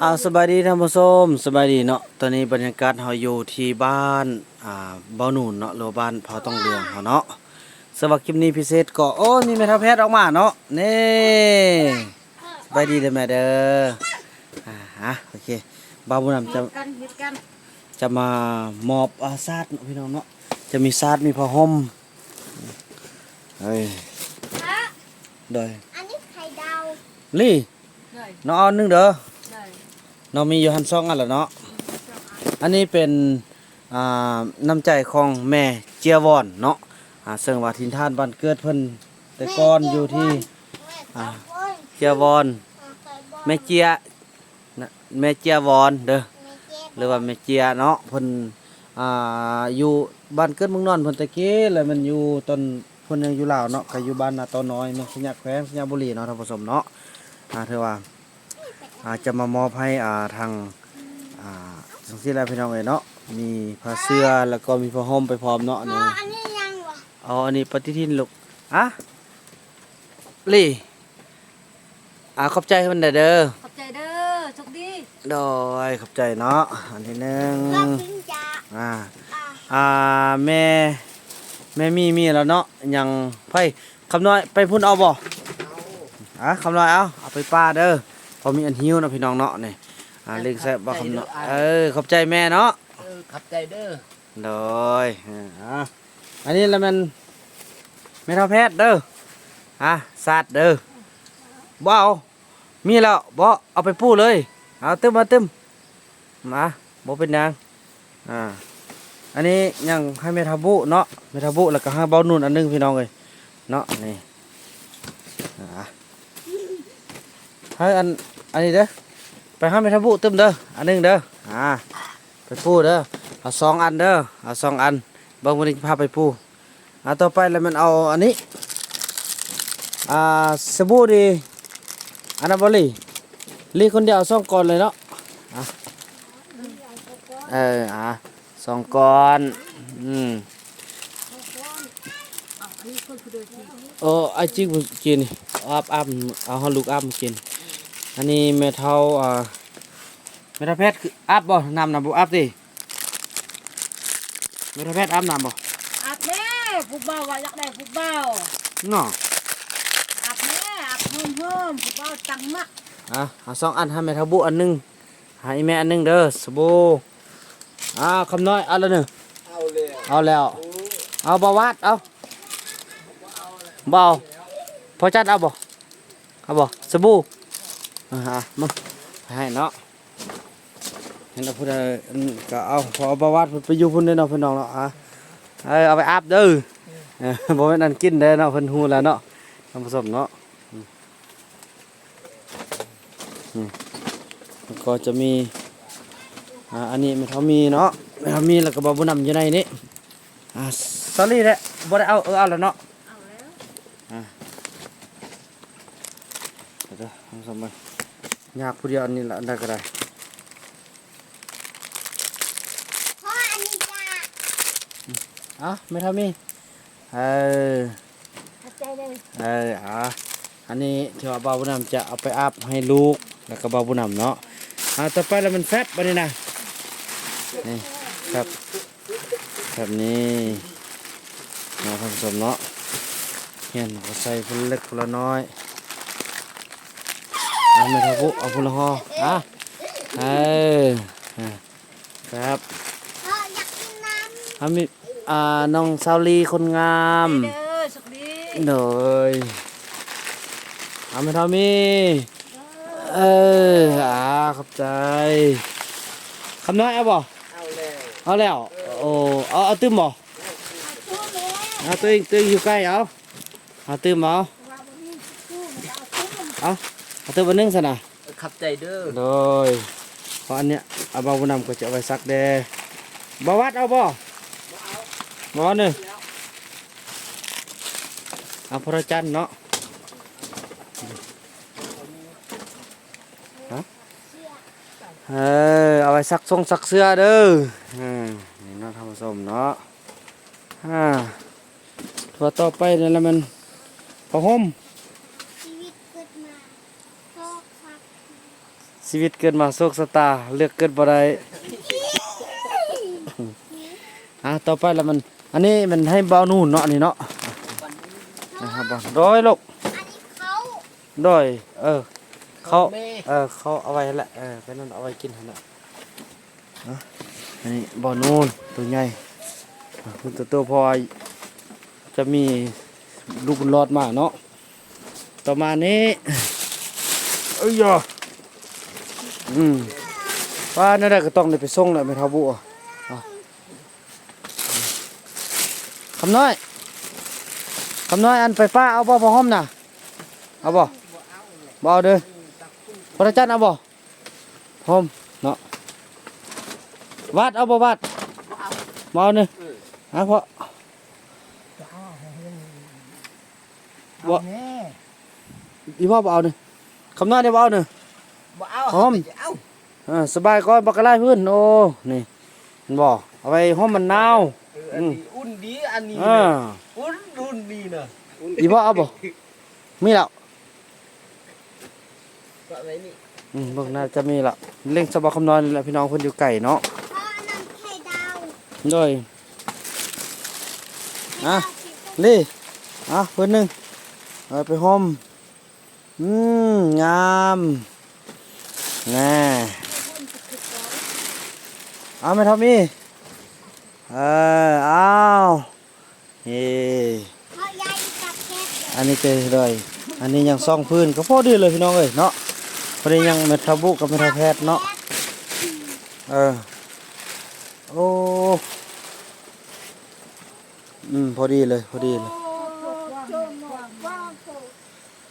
อ่าสบายดีท่านผู้ชมสบายดีเนาะตอนนี้บรรยากาศเฮาอยู่ที่บ้านอ่าบ่อนูนเนาะหรือว่าบ้านพอต้องเรืองเฮาเนาะสำหรับคลิปนี้พิเศษก็โอ้มีแม่ทัพแพทย์ออกมาเนาะนี่สบายดีเด้อแม่เด้ออ่าฮะโอเคบ่าวบุญนำจะ กันเฮ็ดกันจะมามอบอาซาดเนาะพี่น้องเนาะจะมีซาดมีผ้าห่มเฮ้ยโดยอันนี้ไข่ดาวลี่ได้น้องเอาหนึงเด้อ ได้น้องมีอยู่หันซองอันละเนาะอันนี้เป็นน้ำใจของแม่เจียวอนเนาะอ่าซึ่งว่าทินท่านบ้านเกิดเพิ่นแต่ก่อนอยู่ที่เจียวอนแม่เจียแม่เจียวอนเด้อหรือว่าแม่เจียเนาะเพิ่นอยู่บ้านเกิดเมืองนอนเพิ่นตะกี้แล้วมันอยู่ตอนเพิ่นยังอยู่ลาวเนาะก็อยู่บ้านนาตอน้อยเมืองสัญญาแขวงสัญญาบุรีเนาะท่านผู้ชมเนาะอ่าเธอว่า อาจะมามอบให้อ่าทางอ่าจังซี่แหละพี่น้องเอ้ยเนาะมีผ้าเสื้อแล้วก็มีผ้าห่มไปพร้อมเนาะอ๋นี่ออันนี้ยังวะเอาอันนี้ปฏิทินลูกอะลี่อ่าขอบใจเพิ่นเด้อเด้อขอบใจเด้อโชคดีโดยขอบใจเนาะอันที่หนึ่งก็พิงจาอ่าอะอ่าแม่แม่มีมีแล้วเนาะยังไผคำน้อยไปพุ่นเอาบ่อะคำน้อยเอาเอาไปป้าเด้อ พอมีอันหิวเนาะพี่น้องเนาะนี่อ่าเล็กแซ่บบ่คำน้อยเออขอบใจแม่เนาะเออขับใจเด้อโดยอ่าอันนี้แล้วมันไม่เท่าแพทย์เด้ออะสัตว์เด้อบ่เอามีแล้วบ่เอาไปปูเลยเอาตึมมาตึมมาบ่เป็นหยังอ่าอันนี้ยังให้เมทาบุเนาะเมทาบุแล้วก็ให้เบานุ่นอันหนึงพี่น้องเลยเนาะนี่อะ ให้อันอันนี้เด้อไปห้เมไปทาบุติมเด้ออันนึงเด้ออ่าไปปูเด้อเอาสองอันเด้อเอาสองอันบางวันนี้พาไปปูอ่าต่อไปแล้วมันเอาอันนี้อ่าสบู่ดีอันนั้นบลีลีคนเดียวสองก่อนเลยเนาะเอออะสองก้อนอืมอ้าวอันนี้คนผู้เดินที่โอ้ไอจิกบุกินอาบอาบเอาให้ลูกอาบมกิน อันนี้แม่เท่าอ่าแม่เท่าแพทย์คืออาบบ่น้ำน้ำบ่อาบดิแม่เท่าแพทย์อาบน้ำบ่อาบแม่ผู้เบาว่าอยากได้ผู้เบาเนาะอาบแม่อาบเพิ่มเพิ่มผู้เบาตังมักอะเอาสองอันให้แม่เท่าบุอันหนึงให้แม่อันหนึงเด้อสบู่อ่าคำน้อยเอาแล้วหนึ่งเอาเลยเอาแล้วเอาบาวาดเอาเบาพอจัดเอาบ่เอาบ่สบู่ อ่าฮะมึงให้เนาะเห็นเอาพูดอะไรก็เอาพอเอาบาวาดไปอยู่พุ่นเด้เนาะเพิ่นน้องเนาะอะเออเอาไปอาบเด้อเออบ่แม่นอันกินเด้เนาะเพิ่นฮู้แล้วเนาะท่านผู้ชมเนาะก็จะมีอ่าอันนี้ไม่เท่ามีเนาะไม่เท่ามีแล้วก็บ่บุญนำอยู่ในนี้อ่าสอรี่แหละบ่ได้เอาเออเอาแล้วเนาะ เอาแล้ว เดี๋ยวทำสมัยยากผู้เดียวอันนี้ละอันใดก็ได้พ่ออันนี้จ้าเอะไม่เท่ามีเออขอบใจเด้อเอออะอันนี้ที่ว่าบ่าวบุญนำจะเอาไปอาบให้ลูกแล้วก็บ่าวบุญนำเนาะอ่าต่อไปแล้วมันแฟบบัดนี้นะนี่ครับแบบนี้เนาะท่านผู้ชมเนาะเห็นเขาใส่พุ่นเล็กพุ่นละน้อย เอาไม่เท่าผู้เอาพุ่นละห่ออะเอออะครับพ่ออยากกินน้อามีอ่าน้องซาวลีคนงามเด้อโชคดีโดยอาไม่ทอมีเอออ่าขอบใจคำน้อยเอาบ่เอาแล้วเอาแล้วโอ้เอาเอาตื้มบ่ำชูแม่เอาตัวเองตัวเองอยู่ใกล้เอาเอาตื้มเอาว่าบ่มีชูเอาชู เอาเอาตื้มอันหนึงสินะขับใจเด้อโดยเพราะอันเนี้ยเอาบาบุนำก็จะเอาไว้ซักแดบาวัดเอาบ่บ่เอาหนึ่งเอาพระจันทร์เนาะฮะเออเอาไว้ซักทรงซักเสื้อเด้ออืมนี่เนาะท่านผู้ชมเนาะอ่าตัวต่อไปนี่แหละมันผ้าห่ม ชีวิตเกิดมาพ่อครับชีวิตเกิดมาโชคชะตาเลือกเกิดบ่ได้อะต่อไปแล้วมัน อันนี้มันให้เบานู่นเนาะอันนี้เนาะนะครับบ่โดยลูกอันนี้เขาโดยเออเขาแม่เออเขาเอาไว้แหละเออไปนั่นเอาไว้กินหั่นน่ะอะอันนี้บ่อนู่นตัวใหญ่อะคุณตัวโตพอจะมีลูกบุญรอดมาเนาะต่อมานี้เอ้ยยะ อืมว่านั่นแหละก็ต้องได้ไปส่งแหละไม่เท่าบุอะอะคำน้อยคำน้อยอันไฟฟ้าเอาบ่พอห้อมน่ะเอาบ่บ่เอาเด้อพระจันทร์เอาบ่ห้อมเนาะวาดเอาบ่วาดบ่เอาเด้อฮะพ่อบ่แม่อีพ่อบ่เอาเด้อคำน้อยได้บ่เอาเด้อ บ่เอาหอมเอาอ่าสบายก่อนบักกะไล่พื้นโอ้นี่เห็นบ่เอาไว้ห้อมมันนาวเอออันนี้อุ่นดีอันนี้อ่าน่ะอุ่นรุ่นดีน่ะอีพ่อเอาบ่มีแล้วก็ไว้นี่อืมเบิ่งน่าจะมีละเล่งสบายคำนอนนี่แหละพี่น้องเพิ่นอยู่ไก่เนาะพ่ออันนั้นไข่ดาวโดยอะลี่อะเพิ่นหนึงเอาไปห่มอืมงาม แน่เอาไหม่ทอมีเออเอาเฮ้พ่อยายกับแคทอันนี้เจอเลยอันนี้ยังซ่องพื้นก็พอดีเลยพี่น้องเอ้ยเนาะพอดียังเมทาบุกับเมทาแพทย์เนาะเออโอ้อืมพอดีเลยพอดีเลย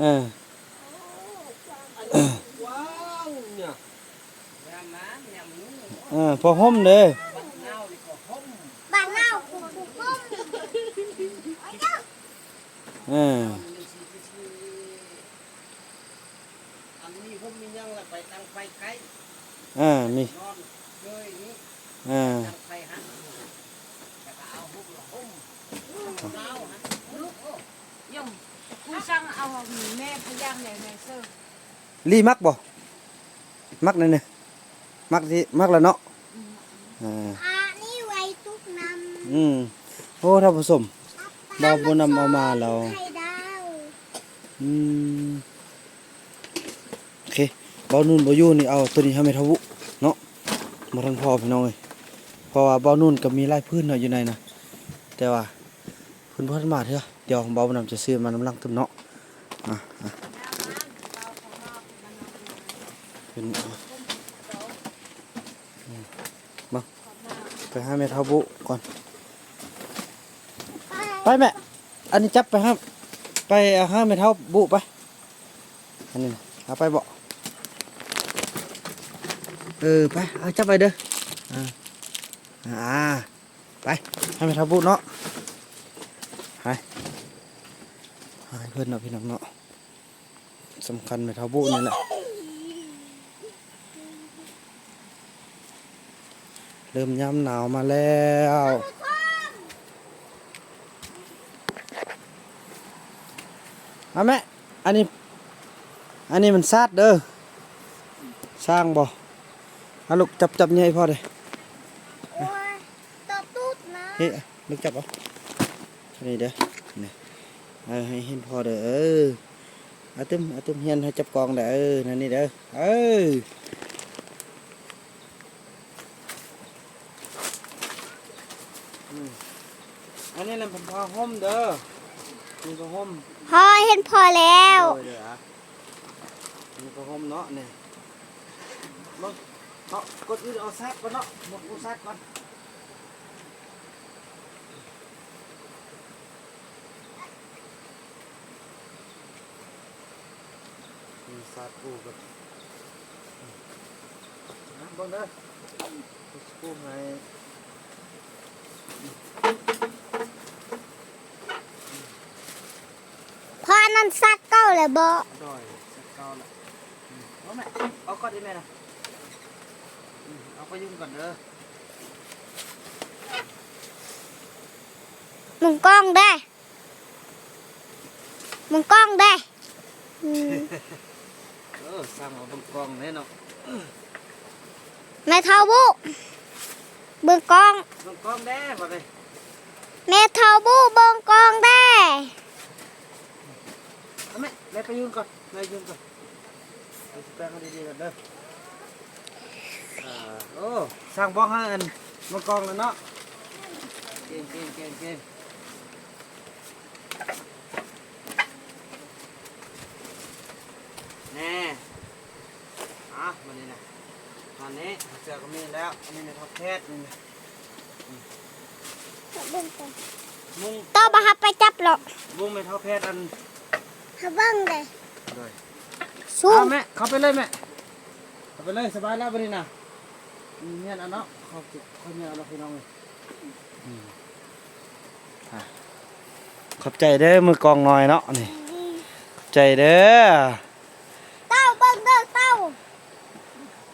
เออ ว้าวเนี่ยยามน้ำยามนู้น เออพอห่มเด้อบัดนาวนี่ก็ห่มบ้านเน่าคุกคุกคุกเอออันนี้ห่มมียังละไปตั้งไฟไกลเออนี่นอนเลยนี่เออตั้งไฟหันแล้วก็เอาห่มละห่มหนาวหันยังกูสั่งเอาแม่พยังใหญ่แม่เซอร์รีมักบ่มักนั่นนี่ มักที่มักแล้วเนาะเอออันนี้ไว้ตุกน้อืมโอ้ท่านผู้ชมำเราบ่นำเอามาเราไข่ดาวอืมโอเคเบานุ่นเบาอยู่นี่เอาตัวนี้ให้ไม่ทะวุเนาะมาทั้งพ่อพี่น้องเลยเพราะว่าเบานุ่นก็มีไร่พื้นเนาะอยู่ในนะแต่ว่าเพื้นพ่ทันมาเถอะเดี๋ยวเบานำจะซื้อมานำลังตึมเนาะอะอะเป็นอะอืมมา ไปห้าแม่ทะวุก่อน ไปแม่ อันนี้จับไปห้าไปห้าแม่เท่าบุไป อันนี้เอาไปบ่เออไปเอาจับไปเด้อ อ่า อ่า ไปห้แม่เท่าบุเนาะไปเพื่อนเนาะพี่น้องเนาะสำคัญแม่เท่าบุนี่แหละ เริ่มย้ำหนาวมาแล้วเอาแม่ อันนี้ อันนี้มันซาดเด้อ สร้างบ่เอาลูกจับจับเนี่ยให้พ่อเลยโอ้ยตัวตุ๊ดนะเฮ้ยลูกจับเอานี่เด้อนี่เอาให้เห็นพ่อเด้อเออเอาตึมเอาตึมเฮียนให้จับกองเด้อเออนั่นนี่เด้อ เอออืมอันนี้แหละเป็นผ้าห่มเด้อนี่ผ้าห่มพ่อเห็นพอแล้วโดยเด้ออะนี่ผ้าห่มเนาะเนี่มึงเนาะกดอื่นเอาซักก่อนเนาะหมดกูซักก่อนมีซากูกับนะบิ่งเด้อกูให้ พ่ออันนั้น ซักเก้าเลยบ่ดอยสักเก้าละอืมเอาแม่เอาก่อนดิแม่นะอืมเอาไปยุ่งก่อนเด้อมึงกล้องได้มึงกล้องได้อืมเออสั่งเอาบนกล่องแน่เนาะอแม่เท่าบุเบิ่งกล้องลงกล้องแด้บ่เลย แม่เท่าบุเบิ่งกล้องได้ เอาแม่แม่ไปยืนก่อนแม่ยืนก่อนไปสแปรงให้ดีๆกันเด้ออ่าโอ้สร้างบล็อกให้อันมังกรแล้วเนาะเก่งเก่งเก่งเก่งแน่อะมานี่นะตอนนี้เสือก็มีแล้วอันนี้ในท็อปแพทนี่นะเบิ่งก่อนมุ้งต่อบ่ฮับไปจับหรอกมุ้งในท็อปแพทอัน ฮับเบิ่งเลยเลยสู้เอาแม่เข้าไปเลยแม่เข้าไปเลยสบายแล้วไปนี่นะอืมเนี่ยอันเนาะเขาเก็บเขาเนี่ยเอาเราพี่น้องเลยอืมอะขอบใจเด้อมือกองน้อยเนาะนี่ขอบใจเด้อเต้าเบิ่งเด้อเต้า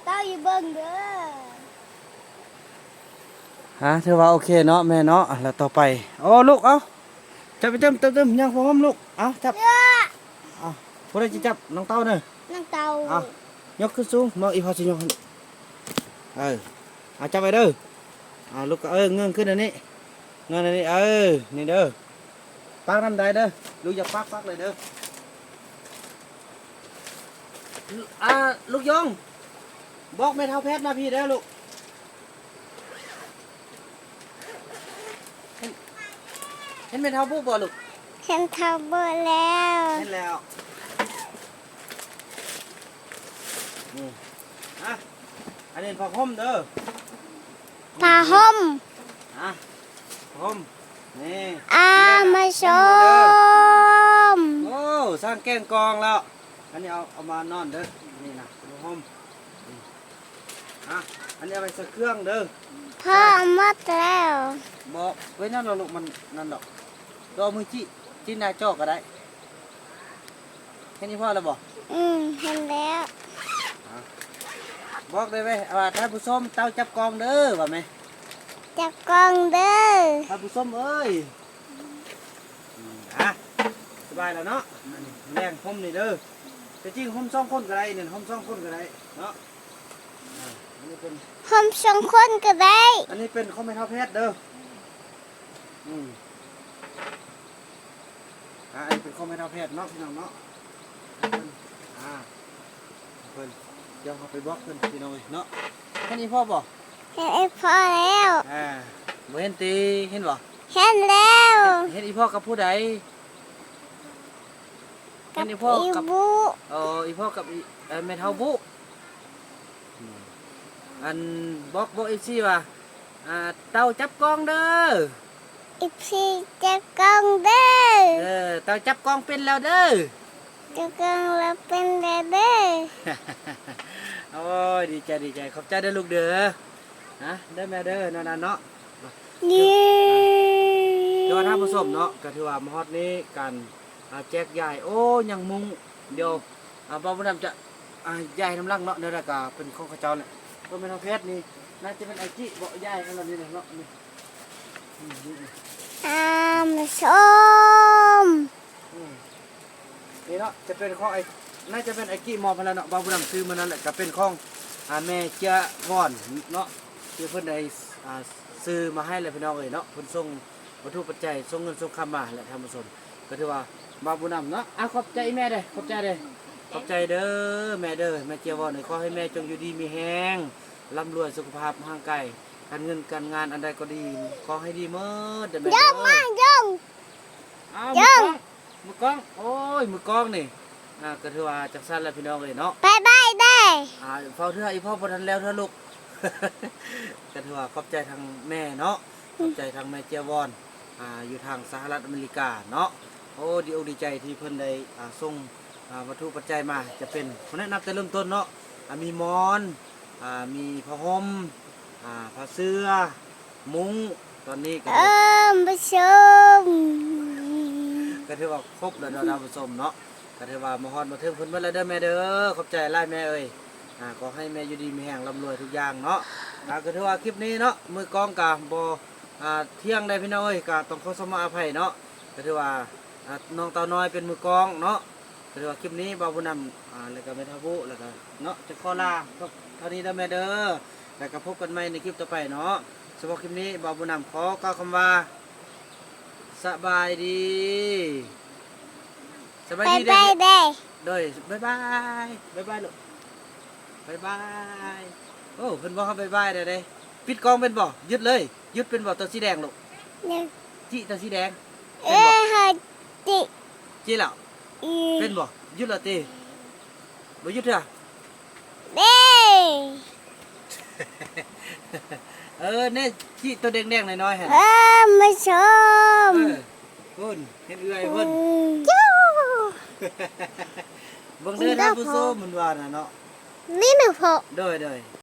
เต้าอยู่เบิ่งเด้อฮะถือว่าโอเคเนาะแม่เนาะอะแล้วต่อไปโอ้ลูกเอาจับไปเติมเติมเติมยังพร้อมลูกเอาจับเด้อเอา พวกเราจะจับน้องเต้าเนอะนั่งเต้าเอายกขึ้นสูงมองอีพอสิยกขึ้นเออเอาจับไปเด้อเอาลูกก็เออเงื่อนขึ้นอันนี้เงื่อนอันนี้เออนี่เด้อปักน้ำได้เด้อลูกอย่าปักปักเลยเด้ออ่าลูกยงบอกแม่เท้าแพทย์มาพี่เด้อลูกเห็นเห็นแม่เท้าปุ๊บบ่ลูก เห็นเท่าเบิ่งแล้ว เห็นแล้ว นี่อะอันนี้ผ้าห่มเด้อผ้าห่มอะผ้าห่มนี่อามาชมโอ้สร้างแกงกองแล้ว อันนี้เอาเอามานอนเด้อนี่นะผ้าห่มนี่อะอันนี้เอาไปใส่เครื่องเด้อพ่อหมดแล้วบอกไว้นั่นเราลูกมันนั่นดอกตัวเอามือจี้จี้หน้าจอก็ได้แค่นี้พอแล้วบอกอืมเห็นแล้ว บอกได้ไหมว่าท่านผู้ชมเต้าจับกองเด้อว่าไหมจับกล้องเด้อท่านผู้ชมเอ้ยอืมอะสบายแล้วเนาะอันนี้แรงห่มนี่เด้อแต่จริงห่มสองคนก็ได้เนี่ยห่มสองคนก็ได้เนาะอ่าอันนี้เป็นห่มสองคนก็ได้ อันนี้เป็นข้อไม่เท่าแพทย์เด้ออืมอ่าอันนี้เป็นข้อไม่เท่าแพทย์เนาะพี่น้องเนาะอ่าเพิ่นเดี๋ยวเอาไปบล็อกเพิ่นพี่น้องเอ้ยเนาะแค่นี้พ่อบอกเห็นไอ้พ่อแล้วอ่าบ่เห็นตีเห็นบ่เห็นแล้วเห็นอีพ่อกับผู้ใดเห็กับนอีอีพ่อกับบูเอออีพ่อกับอีเอ่อแม่เฒ่าบุอันบอกบอกอีซี่ว่าอ่าเต่าจับกล้องเด้ออีพี่จับกล้องเด้อเออเต่าจับกล้องเป็นแล้วเด้อจับกล้องแล้วเป็นเด้อเด้อ โอ้ยดีใจดีใจขอบใจเด้อลูกเด้อนะเด้อแม่เด้อนั่นน่ะเนาะเย้เดี๋ยวท่านผู้ชมเนาะก็ถือว่ามาฮอดนี้กันอ่าแจกยายโอ้ยังมุงเดี๋ยวอ่าบ่าวบุญนำจะอ่ายายน้ำลังเนาะเดี๋ยวแล้วก็เป็นของเขาเจ้าแหละก็เป็นทางเพชรนี่น่าจะเป็นไอจิบ่ยายอะไรนี่เนาะนี่อืมนี่นี่อามาชมอืมนี่เนาะจะเป็นของไอ น่าจะเป็นไอจิมอพนแล้วเนาะบ่าวบุญนำซื้อมานั่นแหละก็เป็นของอ่าแม่เจ้าวอนเนาะที่เพิ่นได้อ่าซื้อมาให้เลยพี่น้องเอ้ยเนาะเพิ่นส่งวัตถุปัจจัยส่งเงินส่งคำมาแหละท่านผู้ชมก็ถือว่าบาบุญนำเนาะอะขอบใจแม่เด้อขอบใจเด้อขอบใจเด้อแม่เด้อแม่เจียววอนขอให้แม่จงอยู่ดีมีแฮงร่ำรวยสุขภาพห่างไกลการเงินการงานอันใดก็ดีขอให้ดีเมื่อเด้อแม่ย่เด้องมาอย่องอ้าวย่มือองกล้องมือกล้องโอ้ยมือกล้องนี่ อ่าก็ถือว่าจักสั้นแล้วพี่น้องเลยเนาะบายบายได้อ่าเฝ้าเทื่ออีพ่อบ่ทันแล้วเทื่อลูก ก็ถือว่าขอบใจทางแม่เนาะขอบใจทางแม่เจียววอนอ่าอยู่ทางสหรัฐอเมริกาเนาะโอ้ดีอกดีใจที่เพิ่นได้อ่าส่งอ่าวัตถุปัจจัยมาจะเป็นคนแนะนำแต่เริ่มต้นเนาะอ่ามีหมอนอ่ามีผ้าห่มอ่าผ้าเสื้อ มุ้งตอนนี้ก็เออมาชม ก็ถือว่าครบแล้วเนาะท่านผู้ชมเนาะ ก็ถือว่ามาฮอดมาถึงเพิ่นเบิดแล้วเด้อแม่เด้อขอบใจหลายแม่เอ้ยอ่าขอให้แม่อยู่ดีมีแห่งร่ำรวยทุกอย่างเนาะอ่าก็ถือว่าคลิปนี้เนาะมือกลองกะบ่อ่าเที่ยงได้พี่น้องเอ้ยก็ต้องขอสมาอภัยเนาะก็ถือว่าอ่าน้องเตาน้อยเป็นมือกลองเนาะก็ถือว่าคลิปนี้บ่าวบุญนำอ่าแล้วก็แม่ทาบุแล้วก็เนาะจะขอลาเท่านี้แล้วแม่เด้อแล้วก็พบกันใหม่ในคลิปต่อไปเนาะสำหรับคลิปนี้บ่าวบุญนำขอกล่าวคำว่าสบายดี สบายไปดีไปเด้อเด้โดยบ๊ายบายบ๊ายบายลูกบ๊ายบายโอ้เพิ่นบอกเขาบ๊ายบายได้เด้ปิดกล้องเป็นบ่ยึดเลยยึดเป็นบ่ตัวสีแดงลูกเนี่ยจิตัวสีแดงเอ้ยฮะจิจิแล้วอีเป็นบ่ยึดและติบ่ยึดเถอะเด้เออเนี่ยจิตัวแดงๆน้อยๆฮะเออมาชมเออเพิ่นเฮ็ดเอื้อยเพิ่น จู้ เบิ่งเด้อท่านผู้ชมมันว่าน่ะเนาะนี่หนูพอโดยโดย